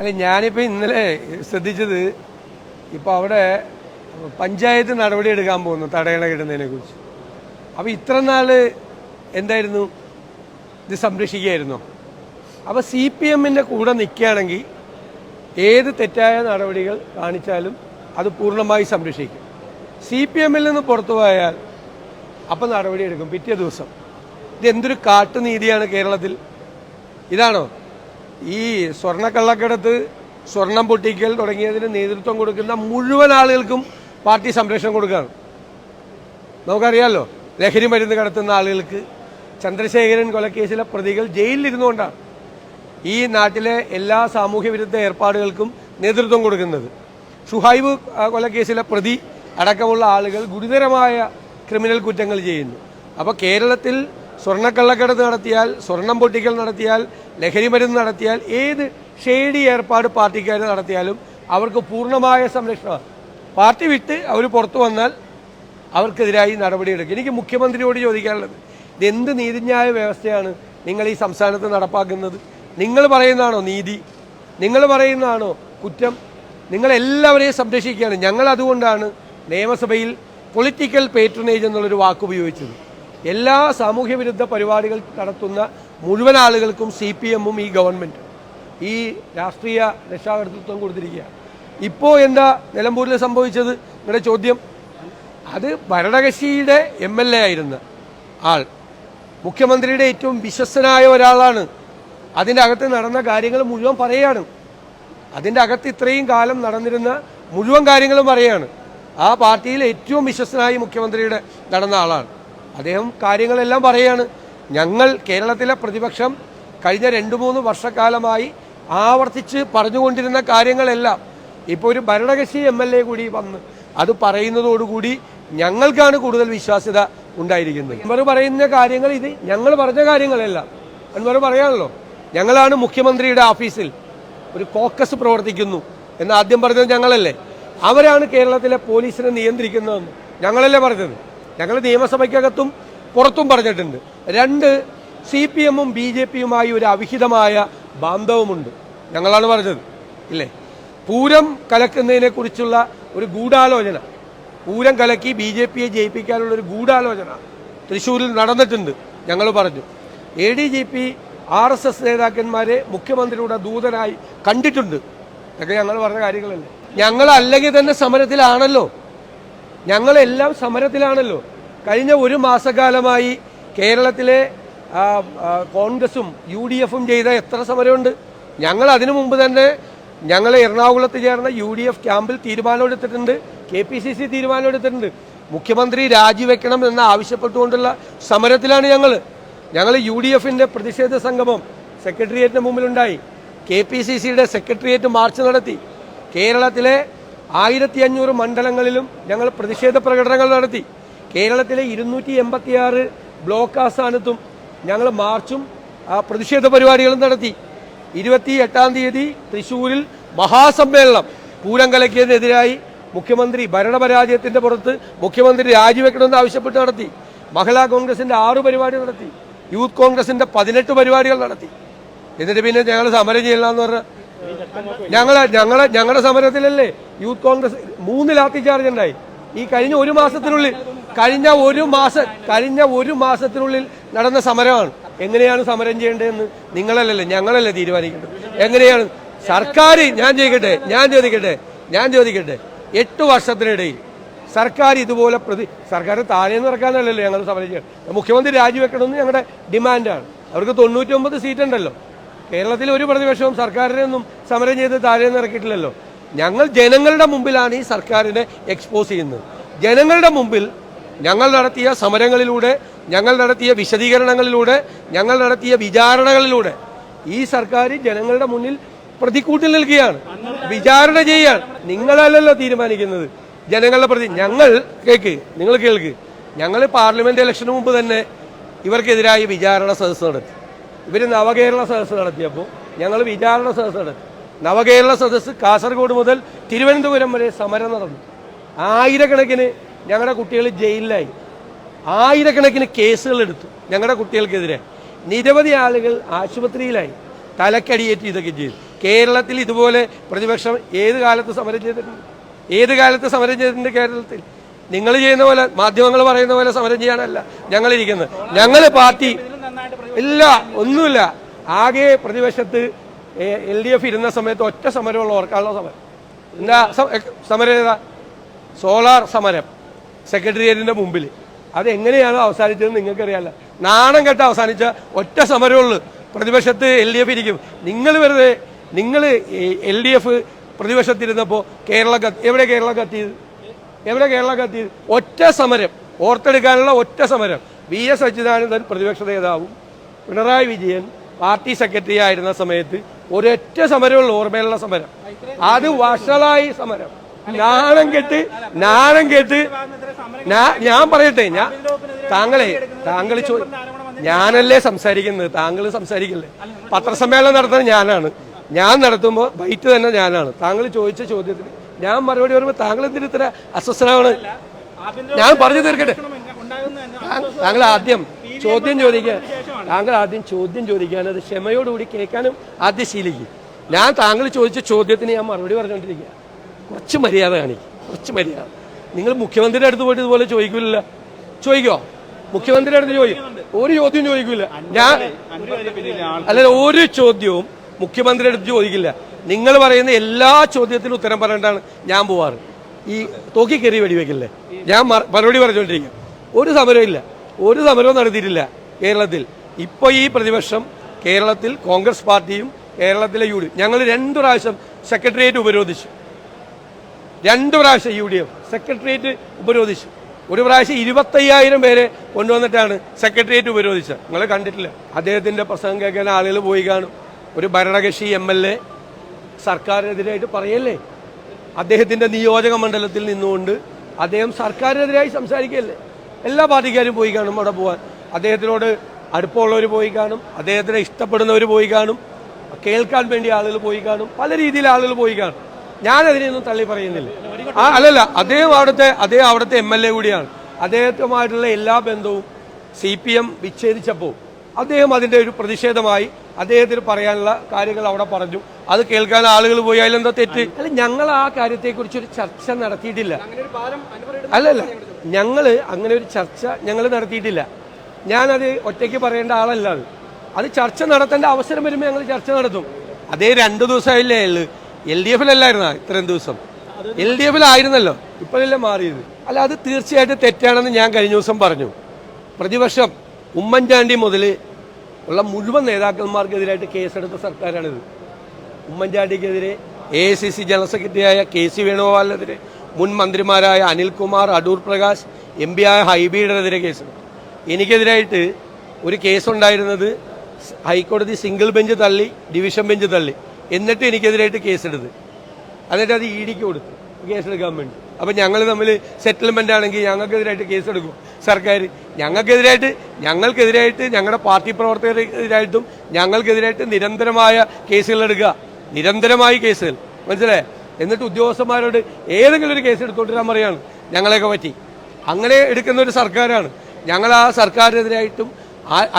അല്ല ഞാനിപ്പോൾ ഇന്നലെ ശ്രദ്ധിച്ചത് ഇപ്പോൾ അവിടെ പഞ്ചായത്ത് നടപടി എടുക്കാൻ പോകുന്നു തടയണ കിട്ടുന്നതിനെ കുറിച്ച്. അപ്പോൾ ഇത്ര നാൾ എന്തായിരുന്നു? ഇത് സംരക്ഷിക്കുകയായിരുന്നോ? അപ്പോൾ സി പി എമ്മിന്റെ കൂടെ നിൽക്കുകയാണെങ്കിൽ ഏത് തെറ്റായ നടപടികൾ കാണിച്ചാലും അത് പൂർണമായി സംരക്ഷിക്കും. സി പി എമ്മിൽ നിന്ന് പുറത്തു പോയാൽ അപ്പം നടപടിയെടുക്കും പിറ്റേ ദിവസം. ഇതെന്തൊരു കാട്ടുനീതിയാണ് കേരളത്തിൽ? ഇതാണോ? ഈ സ്വർണക്കള്ളക്കടത്ത് സ്വർണം പൊട്ടിക്കൽ തുടങ്ങിയതിന് നേതൃത്വം കൊടുക്കുന്ന മുഴുവൻ ആളുകൾക്കും പാർട്ടി സംരക്ഷണം കൊടുക്കുകയാണ്. നമുക്കറിയാമല്ലോ ലഹരി മരുന്ന് കടത്തുന്ന ആളുകൾക്ക് ചന്ദ്രശേഖരൻ കൊലക്കേസിലെ പ്രതികൾ ജയിലിലിരുന്നുകൊണ്ടാണ് ഈ നാട്ടിലെ എല്ലാ സാമൂഹ്യ വിരുദ്ധ ഏർപ്പാടുകൾക്കും നേതൃത്വം കൊടുക്കുന്നത്. ഷുഹൈബ് കൊലക്കേസിലെ പ്രതി അടക്കമുള്ള ആളുകൾ ഗുരുതരമായ ക്രിമിനൽ കുറ്റങ്ങൾ ചെയ്യുന്നു. അപ്പോൾ കേരളത്തിൽ സ്വർണക്കള്ളക്കടത്ത് നടത്തിയാൽ സ്വർണം പൊട്ടിക്കൽ നടത്തിയാൽ ലഹരി മരുന്ന് നടത്തിയാൽ ഏത് ഷെയ്ഡി ഏർപ്പാട് പാർട്ടിക്കാർ നടത്തിയാലും അവർക്ക് പൂർണമായ സംരക്ഷണമാണ് പാർട്ടി വിട്ട് അവർ പുറത്തു വന്നാൽ അവർക്കെതിരായി നടപടിയെടുക്കും. എനിക്ക് മുഖ്യമന്ത്രിയോട് ചോദിക്കാനുള്ളത് ഇതെന്ത് നീതിന്യായ വ്യവസ്ഥയാണ് നിങ്ങൾ ഈ സംസ്ഥാനത്ത് നടപ്പാക്കുന്നത്? നിങ്ങൾ പറയുന്നതാണോ നീതി? നിങ്ങൾ പറയുന്നതാണോ കുറ്റം? നിങ്ങളെല്ലാവരെയും സംരക്ഷിക്കുകയാണ്. ഞങ്ങൾ അതുകൊണ്ടാണ് നിയമസഭയിൽ പൊളിറ്റിക്കൽ പേട്രണേജ് എന്നുള്ളൊരു വാക്ക് ഉപയോഗിച്ചത്. എല്ലാ സാമൂഹ്യ വിരുദ്ധ പരിപാടികൾ നടത്തുന്ന മുഴുവൻ ആളുകൾക്കും സി പി എമ്മും ഈ ഗവൺമെന്റ് ഈ രാഷ്ട്രീയ രക്ഷാകർതൃത്വം കൊടുത്തിരിക്കുകയാണ്. ഇപ്പോൾ എന്താ നിലമ്പൂരിൽ സംഭവിച്ചത്? നിങ്ങളുടെ ചോദ്യം? അത് ഭരണകക്ഷിയുടെ എം എൽ എ ആയിരുന്ന ആൾ മുഖ്യമന്ത്രിയുടെ ഏറ്റവും വിശ്വസ്തനായ ഒരാളാണ്. അതിന്റെ അകത്ത് നടന്ന കാര്യങ്ങൾ മുഴുവൻ പറയുകയാണ്. അതിന്റെ അകത്ത് ഇത്രയും കാലം നടന്നിരുന്ന മുഴുവൻ കാര്യങ്ങളും പറയുകയാണ്. ആ പാർട്ടിയിൽ ഏറ്റവും വിശ്വസ്തനായി മുഖ്യമന്ത്രിയുടെ നടന്ന ആളാണ്. അദ്ദേഹം കാര്യങ്ങളെല്ലാം പറയുകയാണ് ഞങ്ങൾ കേരളത്തിലെ പ്രതിപക്ഷം കഴിഞ്ഞ രണ്ട് മൂന്ന് വർഷക്കാലമായി ആവർത്തിച്ച് പറഞ്ഞുകൊണ്ടിരുന്ന കാര്യങ്ങളെല്ലാം ഇപ്പോൾ ഒരു ഭരണകക്ഷി എം എൽ എ കൂടി വന്ന് അത് പറയുന്നതോടുകൂടി ഞങ്ങൾക്കാണ് കൂടുതൽ വിശ്വാസ്യത ഉണ്ടായിരിക്കുന്നത്. അൻവർ പറയുന്ന കാര്യങ്ങൾ ഇത് ഞങ്ങൾ പറഞ്ഞ കാര്യങ്ങളെല്ലാം. അൻവർ പറയാണല്ലോ ഞങ്ങളാണ് മുഖ്യമന്ത്രിയുടെ ഓഫീസിൽ ഒരു കോക്കസ് പ്രവർത്തിക്കുന്നു എന്ന് ആദ്യം പറഞ്ഞത് ഞങ്ങളല്ലേ. അവരാണ് കേരളത്തിലെ പോലീസിനെ നിയന്ത്രിക്കുന്നതെന്ന് ഞങ്ങളല്ലേ പറഞ്ഞത്. ഞങ്ങൾ നിയമസഭയ്ക്കകത്തും പുറത്തും പറഞ്ഞിട്ടുണ്ട്. രണ്ട് സി പി എമ്മും ബി ജെ പിയുമായി ഒരു അവിഹിതമായ ബാന്ധവമുണ്ട്. ഞങ്ങളാണ് പറഞ്ഞത്. ഇല്ലേ? പൂരം കലക്കുന്നതിനെ കുറിച്ചുള്ള ഒരു ഗൂഢാലോചന. പൂരം കലക്കി ബി ജെ പിയെ ജയിപ്പിക്കാനുള്ള ഒരു ഗൂഢാലോചന തൃശ്ശൂരിൽ നടന്നിട്ടുണ്ട്. ഞങ്ങൾ പറഞ്ഞു. A D G P R S S നേതാക്കന്മാരെ മുഖ്യമന്ത്രിയുടെ ദൂതനായി കണ്ടിട്ടുണ്ട്. ഇതൊക്കെ ഞങ്ങൾ പറഞ്ഞ കാര്യങ്ങളല്ലേ? ഞങ്ങൾ അല്ലെങ്കിൽ തന്നെ സമരത്തിലാണല്ലോ. ഞങ്ങളെല്ലാം സമരത്തിലാണല്ലോ. കഴിഞ്ഞ ഒരു മാസക്കാലമായി കേരളത്തിലെ കോൺഗ്രസും യു ഡി എഫും ചെയ്ത എത്ര സമരമുണ്ട്? ഞങ്ങൾ അതിനു മുമ്പ് തന്നെ ഞങ്ങൾ എറണാകുളത്ത് ചേർന്ന യു ഡി എഫ് ക്യാമ്പിൽ തീരുമാനമെടുത്തിട്ടുണ്ട്. കെ പി സി സി തീരുമാനമെടുത്തിട്ടുണ്ട്. മുഖ്യമന്ത്രി രാജിവെക്കണം എന്ന് ആവശ്യപ്പെട്ടുകൊണ്ടുള്ള സമരത്തിലാണ് ഞങ്ങൾ ഞങ്ങൾ യു ഡി എഫിന്റെ പ്രതിഷേധ സംഗമം സെക്രട്ടേറിയറ്റിന് മുമ്പിലുണ്ടായി. കെ പി സി സിയുടെ സെക്രട്ടേറിയറ്റ് മാർച്ച് നടത്തി. കേരളത്തിലെ ആയിരത്തി അഞ്ഞൂറ് മണ്ഡലങ്ങളിലും ഞങ്ങൾ പ്രതിഷേധ പ്രകടനങ്ങൾ നടത്തി. കേരളത്തിലെ ഇരുന്നൂറ്റി എൺപത്തിയാറ് ബ്ലോക്ക് ആസ്ഥാനത്തും ഞങ്ങൾ മാർച്ചും പ്രതിഷേധ പരിപാടികളും നടത്തി. ഇരുപത്തി എട്ടാം തീയതി തൃശ്ശൂരിൽ മഹാസമ്മേളനം. പൂരം കലക്കിയതിനെതിരായി മുഖ്യമന്ത്രി ഭരണപരാജയത്തിന്റെ പുറത്ത് മുഖ്യമന്ത്രി രാജിവെക്കണമെന്ന് ആവശ്യപ്പെട്ട് നടത്തി. മഹിളാ കോൺഗ്രസിന്റെ ആറ് പരിപാടി നടത്തി. യൂത്ത് കോൺഗ്രസിന്റെ പതിനെട്ട് പരിപാടികൾ നടത്തി. എന്നിട്ട് പിന്നെ ഞങ്ങൾ സമരം ചെയ്യണമെന്ന് പറഞ്ഞ ഞങ്ങളെ ഞങ്ങളെ ഞങ്ങളുടെ സമരത്തിലല്ലേ യൂത്ത് കോൺഗ്രസ് മൂന്ന് ലാത്തി ചാർജ് ഉണ്ടായി. ഈ കഴിഞ്ഞ ഒരു മാസത്തിനുള്ളിൽ കഴിഞ്ഞ ഒരു മാസം കഴിഞ്ഞ ഒരു മാസത്തിനുള്ളിൽ നടന്ന സമരമാണ്. എങ്ങനെയാണ് സമരം ചെയ്യേണ്ടതെന്ന് നിങ്ങളല്ലല്ലേ ഞങ്ങളല്ലേ തീരുമാനിക്കേണ്ടത്? എങ്ങനെയാണ്? സർക്കാർ ഞാൻ ചോദിക്കട്ടെ ഞാൻ ചോദിക്കട്ടെ ഞാൻ ചോദിക്കട്ടെ. എട്ട് വർഷത്തിനിടയിൽ സർക്കാർ ഇതുപോലെ പ്രതി സർക്കാർ താഴേന്ന് ഇറക്കാനല്ലല്ലോ ഞങ്ങൾ സമരം ചെയ്യുന്നത് മുഖ്യമന്ത്രി രാജിവെക്കണമെന്ന് ഞങ്ങളുടെ ഡിമാൻഡാണ്. അവർക്ക് തൊണ്ണൂറ്റൊമ്പത് സീറ്റ് ഉണ്ടല്ലോ കേരളത്തിൽ ഒരു പ്രതിപക്ഷവും സർക്കാരിനെ ഒന്നും സമരം ചെയ്ത് താഴെ ഇറക്കിയിട്ടില്ലല്ലോ. ഞങ്ങൾ ജനങ്ങളുടെ മുമ്പിലാണ് ഈ സർക്കാരിനെ എക്സ്പോസ് ചെയ്യുന്നത്. ജനങ്ങളുടെ മുമ്പിൽ ഞങ്ങൾ നടത്തിയ സമരങ്ങളിലൂടെ ഞങ്ങൾ നടത്തിയ വിശദീകരണങ്ങളിലൂടെ ഞങ്ങൾ നടത്തിയ വിചാരണകളിലൂടെ ഈ സർക്കാർ ജനങ്ങളുടെ മുന്നിൽ പ്രതിക്കൂട്ടിൽ നിൽക്കുകയാണ്. വിചാരണ ചെയ്യാണ് നിങ്ങളല്ലല്ലോ തീരുമാനിക്കുന്നത്. ജനങ്ങളുടെ പ്രതി ഞങ്ങൾ കേൾക്ക് നിങ്ങൾ കേൾക്ക്. ഞങ്ങൾ പാർലമെന്റ് ഇലക്ഷന് മുമ്പ് തന്നെ ഇവർക്കെതിരായി വിചാരണ സദസ്സ് നടത്തി. ഇവർ നവകേരള സദസ്സ് നടത്തിയപ്പോൾ ഞങ്ങൾ വിചാരണ സദസ്സ് നടത്തി. നവകേരള സദസ്സ് കാസർഗോഡ് മുതൽ തിരുവനന്തപുരം വരെ സമരം നടന്നു. ആയിരക്കണക്കിന് ഞങ്ങളുടെ കുട്ടികൾ ജയിലിലായി. ആയിരക്കണക്കിന് കേസുകൾ എടുത്തു ഞങ്ങളുടെ കുട്ടികൾക്കെതിരെ. നിരവധി ആളുകൾ ആശുപത്രിയിലായി. തലക്കടിയേറ്റ് ഇതൊക്കെ ചെയ്തു. കേരളത്തിൽ ഇതുപോലെ പ്രതിപക്ഷം ഏത് കാലത്ത് സമരം ചെയ്തിട്ടുണ്ട്? ഏത് കാലത്ത് സമരം ചെയ്തിട്ടുണ്ട് കേരളത്തിൽ? നിങ്ങൾ ചെയ്യുന്ന പോലെ മാധ്യമങ്ങൾ പറയുന്ന പോലെ സമരം ചെയ്യാനല്ല ഞങ്ങളിരിക്കുന്നത്. ഞങ്ങൾ പാർട്ടി ഇല്ല ഒന്നുമില്ല. ആകെ പ്രതിപക്ഷത്ത് എൽ ഡി എഫ് ഇരുന്ന സമയത്ത് ഒറ്റ സമരമുള്ള ഓർക്കാനുള്ള സമരം. എന്താ സമരം ഏതാ? സോളാർ സമരം സെക്രട്ടേറിയറ്റിന്റെ മുമ്പിൽ അത് എങ്ങനെയാണ് അവസാനിച്ചതെന്ന് നിങ്ങൾക്കറിയാലോ. നാണം കെട്ട് അവസാനിച്ച ഒറ്റ സമരമുള്ളൂ. പ്രതിപക്ഷത്ത് എൽ ഡി എഫ് ഇരിക്കും. നിങ്ങൾ വെറുതെ നിങ്ങൾ എൽ ഡി എഫ് പ്രതിപക്ഷത്തിരുന്നപ്പോൾ കേരള കത്ത് എവിടെ കേരള കത്തിയത്? എവിടെ കേരള കത്തിയത്? ഒറ്റ സമരം ഓർത്തെടുക്കാനുള്ള ഒറ്റ സമരം. വി എസ് അച്യുതാനന്ദൻ പ്രതിപക്ഷ നേതാവും പിണറായി വിജയൻ പാർട്ടി സെക്രട്ടറി ആയിരുന്ന സമയത്ത് ഒരൊറ്റ സമരമുള്ള ഓർമ്മയുള്ള സമരം. അത് വഷളായി സമരം. നാണം കെട്ട് നാണം കെട്ട്. ഞാൻ പറയട്ടെ ഞാൻ താങ്കളെ താങ്കൾ ഞാനല്ലേ സംസാരിക്കുന്നത്? താങ്കൾ സംസാരിക്കല്ലേ? പത്രസമ്മേളനം നടത്തുന്നത് ഞാനാണ്. ഞാൻ നടത്തുമ്പോൾ ബൈറ്റ് തന്നെ ഞാനാണ്. താങ്കൾ ചോദിച്ച ചോദ്യത്തിന് ഞാൻ മറുപടി പറയുമ്പോൾ താങ്കൾ എന്തിന് ഇത്ര അസ്വസ്ഥനാണ്? ഞാൻ പറഞ്ഞു തീർക്കട്ടെ. താങ്കൾ ആദ്യം ചോദ്യം ചോദിക്കാൻ. താങ്കൾ ആദ്യം ചോദ്യം ചോദിക്കാൻ അത് ക്ഷമയോടുകൂടി കേൾക്കാനും ആദ്യം ശീലിക്കും. ഞാൻ താങ്കൾ ചോദിച്ച ചോദ്യത്തിന് ഞാൻ മറുപടി പറഞ്ഞുകൊണ്ടിരിക്കുക. കുറച്ച് മര്യാദ കാണിക്കും. കുറച്ച് മര്യാദ. നിങ്ങൾ മുഖ്യമന്ത്രിയുടെ അടുത്ത് പോയിട്ട് ഇതുപോലെ ചോദിക്കില്ല ചോദിക്കോ? മുഖ്യമന്ത്രിയുടെ അടുത്ത് ചോദിക്കും ഒരു ചോദ്യം ചോദിക്കില്ല ഞാൻ അല്ല ഒരു ചോദ്യവും മുഖ്യമന്ത്രിയുടെ അടുത്ത് ചോദിക്കില്ല. നിങ്ങൾ പറയുന്ന എല്ലാ ചോദ്യത്തിനും ഉത്തരം പറഞ്ഞിട്ടാണ് ഞാൻ പോവാറ്. ഈ തോക്കി കയറി വെടിവെക്കില്ലേ? ഞാൻ മറുപടി പറഞ്ഞുകൊണ്ടിരിക്കും ഒരു സമരവും ഇല്ല. ഒരു സമരവും നടത്തിയിട്ടില്ല കേരളത്തിൽ. ഇപ്പൊ ഈ പ്രതിപക്ഷം കേരളത്തിൽ കോൺഗ്രസ് പാർട്ടിയും കേരളത്തിലെ യു ഡി എഫ്. ഞങ്ങൾ രണ്ടു പ്രാവശ്യം സെക്രട്ടേറിയറ്റ് ഉപരോധിച്ചു. രണ്ടു പ്രാവശ്യം യു ഡി എഫ് സെക്രട്ടേറിയറ്റ് ഉപരോധിച്ചു. ഒരു പ്രാവശ്യം ഇരുപത്തയ്യായിരം പേരെ കൊണ്ടുവന്നിട്ടാണ് സെക്രട്ടേറിയറ്റ് ഉപരോധിച്ചത്. നിങ്ങൾ കണ്ടിട്ടില്ല. അദ്ദേഹത്തിന്റെ പ്രസംഗം കേൾക്കാൻ ആളുകൾ പോയി കാണും. ഒരു ഭരണകക്ഷി എം എൽ എ സർക്കാരിനെതിരായിട്ട് പറയല്ലേ? അദ്ദേഹത്തിന്റെ നിയോജക മണ്ഡലത്തിൽ നിന്നുകൊണ്ട് അദ്ദേഹം സർക്കാരിനെതിരായി സംസാരിക്കുകയല്ലേ എല്ലാ പാർട്ടിക്കാരും പോയി കാണും അവിടെ പോകാൻ അദ്ദേഹത്തിനോട് അടുപ്പമുള്ളവർ പോയി കാണും അദ്ദേഹത്തിനെ ഇഷ്ടപ്പെടുന്നവർ പോയി കാണും കേൾക്കാൻ വേണ്ടി ആളുകൾ പോയി കാണും പല രീതിയിൽ ആളുകൾ പോയി കാണും. ഞാൻ അതിനെയൊന്നും തള്ളി പറയുന്നില്ല. ആ അല്ലല്ല അദ്ദേഹം അവിടുത്തെ അദ്ദേഹം അവിടുത്തെ എം എൽ എ കൂടിയാണ്. അദ്ദേഹത്തുമായിട്ടുള്ള എല്ലാ ബന്ധവും സി പി എം വിച്ഛേദിച്ചപ്പോൾ അദ്ദേഹം അതിന്റെ ഒരു പ്രതിഷേധമായി അദ്ദേഹത്തിന് പറയാനുള്ള കാര്യങ്ങൾ അവിടെ പറഞ്ഞു. അത് കേൾക്കാൻ ആളുകൾ പോയി അതിലെന്താ തെറ്റ്? അല്ല ഞങ്ങൾ ആ കാര്യത്തെക്കുറിച്ച് ഒരു ചർച്ച നടത്തിയിട്ടില്ല. അല്ലല്ല. ഞങ്ങൾ അങ്ങനെ ഒരു ചർച്ച ഞങ്ങൾ നടത്തിയിട്ടില്ല. ഞാനത് ഒറ്റയ്ക്ക് പറയേണ്ട ആളല്ല അത്. അത് ചർച്ച നടത്തേണ്ട അവസരം വരുമ്പോൾ ഞങ്ങൾ ചർച്ച നടത്തും. അതേ രണ്ട് ദിവസമായില്ലേ ഉള്ളു. എൽ ഡി എഫിലല്ലായിരുന്ന ഇത്രയും ദിവസം? എൽ ഡി എഫിലായിരുന്നല്ലോ. ഇപ്പോഴല്ലേ മാറിയത്. അല്ല അത് തീർച്ചയായിട്ടും തെറ്റാണെന്ന് ഞാൻ കഴിഞ്ഞ ദിവസം പറഞ്ഞു. പ്രതിപക്ഷം ഉമ്മൻചാണ്ടി മുതൽ ഉള്ള മുഴുവൻ നേതാക്കന്മാർക്കെതിരായിട്ട് കേസെടുത്ത സർക്കാരാണിത്. ഉമ്മൻചാണ്ടിക്കെതിരെ A I C C general സെക്രട്ടറിയായ കെ സി വേണുഗോപാലിനെതിരെ മുൻ മന്ത്രിമാരായ അനിൽകുമാർ അടൂർ പ്രകാശ് എം പി ആയ ഹൈബിയുടെതിരെ കേസ്. എനിക്കെതിരായിട്ട് ഒരു കേസുണ്ടായിരുന്നത് ഹൈക്കോടതി സിംഗിൾ ബെഞ്ച് തള്ളി ഡിവിഷൻ ബെഞ്ച് തള്ളി. എന്നിട്ട് എനിക്കെതിരായിട്ട് കേസെടുത്ത്. എന്നിട്ട് അത് ഇ ഡിക്ക് കൊടുത്തു. കേസെടുക്കാൻ വേണ്ടി. അപ്പം ഞങ്ങൾ തമ്മിൽ സെറ്റിൽമെന്റ് ആണെങ്കിൽ ഞങ്ങൾക്കെതിരായിട്ട് കേസെടുക്കും. സർക്കാർ ഞങ്ങൾക്കെതിരായിട്ട് ഞങ്ങൾക്കെതിരായിട്ട് ഞങ്ങളുടെ പാർട്ടി പ്രവർത്തകർക്കെതിരായിട്ടും ഞങ്ങൾക്കെതിരായിട്ട് നിരന്തരമായ കേസുകൾ എടുക്കുക. നിരന്തരമായി കേസുകൾ. മനസ്സിലായേ? എന്നിട്ട് ഉദ്യോഗസ്ഥന്മാരോട് ഏതെങ്കിലും ഒരു കേസ് എടുത്തുകൊണ്ടിരാൻ പറയാണ്. ഞങ്ങളെയൊക്കെ പറ്റി. അങ്ങനെ എടുക്കുന്ന ഒരു സർക്കാരാണ്. ഞങ്ങൾ ആ സർക്കാരിനെതിരായിട്ടും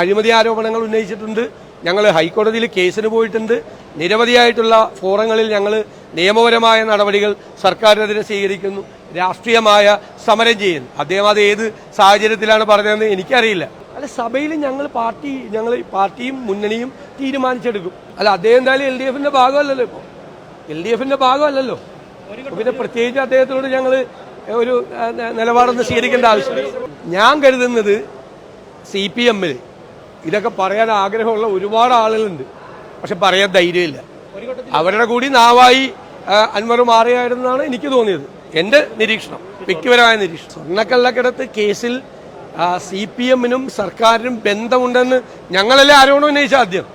അഴിമതി ആരോപണങ്ങൾ ഉന്നയിച്ചിട്ടുണ്ട്. ഞങ്ങൾ ഹൈക്കോടതിയിൽ കേസിന് പോയിട്ടുണ്ട്. നിരവധിയായിട്ടുള്ള ഫോറങ്ങളിൽ ഞങ്ങൾ നിയമപരമായ നടപടികൾ സർക്കാരിനെതിരെ സ്വീകരിക്കുന്നു. രാഷ്ട്രീയമായ സമരം ചെയ്യുന്നു. അദ്ദേഹം അത് ഏത് സാഹചര്യത്തിലാണ് പറഞ്ഞതെന്ന് എനിക്കറിയില്ല. അല്ല സഭയിൽ ഞങ്ങൾ പാർട്ടി ഞങ്ങൾ പാർട്ടിയും മുന്നണിയും തീരുമാനിച്ചെടുക്കും. അല്ല അദ്ദേഹം എന്തായാലും എൽ ഡി എഫിന്റെ ഭാഗമല്ലല്ലോ ഇപ്പോൾ എൽ ഡി എഫിന്റെ ഭാഗമല്ലല്ലോ. പിന്നെ പ്രത്യേകിച്ച് അദ്ദേഹത്തിനോട് ഞങ്ങൾ ഒരു നിലപാടൊന്നും സ്വീകരിക്കേണ്ട ആവശ്യമില്ല. ഞാൻ കരുതുന്നത് സി പി എമ്മിൽ ഇതൊക്കെ പറയാൻ ആഗ്രഹമുള്ള ഒരുപാട് ആളുകളുണ്ട്. പക്ഷെ പറയാൻ ധൈര്യമില്ല. അവരുടെ കൂടി നാവായി അൻവർ മാറിയായിരുന്നാണ് എനിക്ക് തോന്നിയത്. എന്റെ നിരീക്ഷണം വ്യക്തിപരമായ നിരീക്ഷണം. സ്വർണക്കള്ളക്കിടത്ത് കേസിൽ സി പി എമ്മിനും സർക്കാരിനും ബന്ധമുണ്ടെന്ന് ഞങ്ങളല്ലേ ആരോപണം ഉന്നയിച്ച ആദ്യം.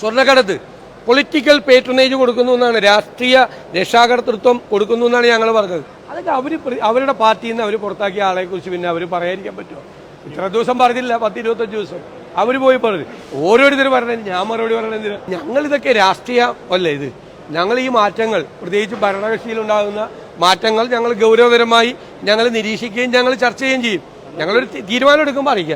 സ്വർണക്കടത്ത് പൊളിറ്റിക്കൽ പേട്രണേജ് കൊടുക്കുന്നു എന്നാണ്. രാഷ്ട്രീയ രക്ഷാകർതൃത്വം കൊടുക്കുന്നു എന്നാണ് ഞങ്ങൾ പറഞ്ഞത്. അതൊക്കെ അവർ അവരുടെ പാർട്ടിയിൽ നിന്ന് അവർ പുറത്താക്കിയ ആളെ കുറിച്ച് പിന്നെ അവർ പറയാതിരിക്കാൻ പറ്റുമോ? ഇത്ര ദിവസം പറഞ്ഞില്ല പത്ത് ഇരുപത്തഞ്ച് ദിവസം. അവർ പോയി പറഞ്ഞു. ഓരോരുത്തർ പറഞ്ഞത് ഞാൻ മറുപടി പറഞ്ഞു ഞങ്ങളിതൊക്കെ രാഷ്ട്രീയ അല്ലേ ഇത്? ഞങ്ങൾ ഈ മാറ്റങ്ങൾ പ്രത്യേകിച്ച് ഭരണകക്ഷിയിലുണ്ടാകുന്ന മാറ്റങ്ങൾ ഞങ്ങൾ ഗൗരവതരമായി ഞങ്ങൾ നിരീക്ഷിക്കുകയും ഞങ്ങൾ ചർച്ച ചെയ്യുകയും ചെയ്യും. ഞങ്ങളൊരു തീരുമാനം എടുക്കുമ്പോൾ അറിയിക്കാം.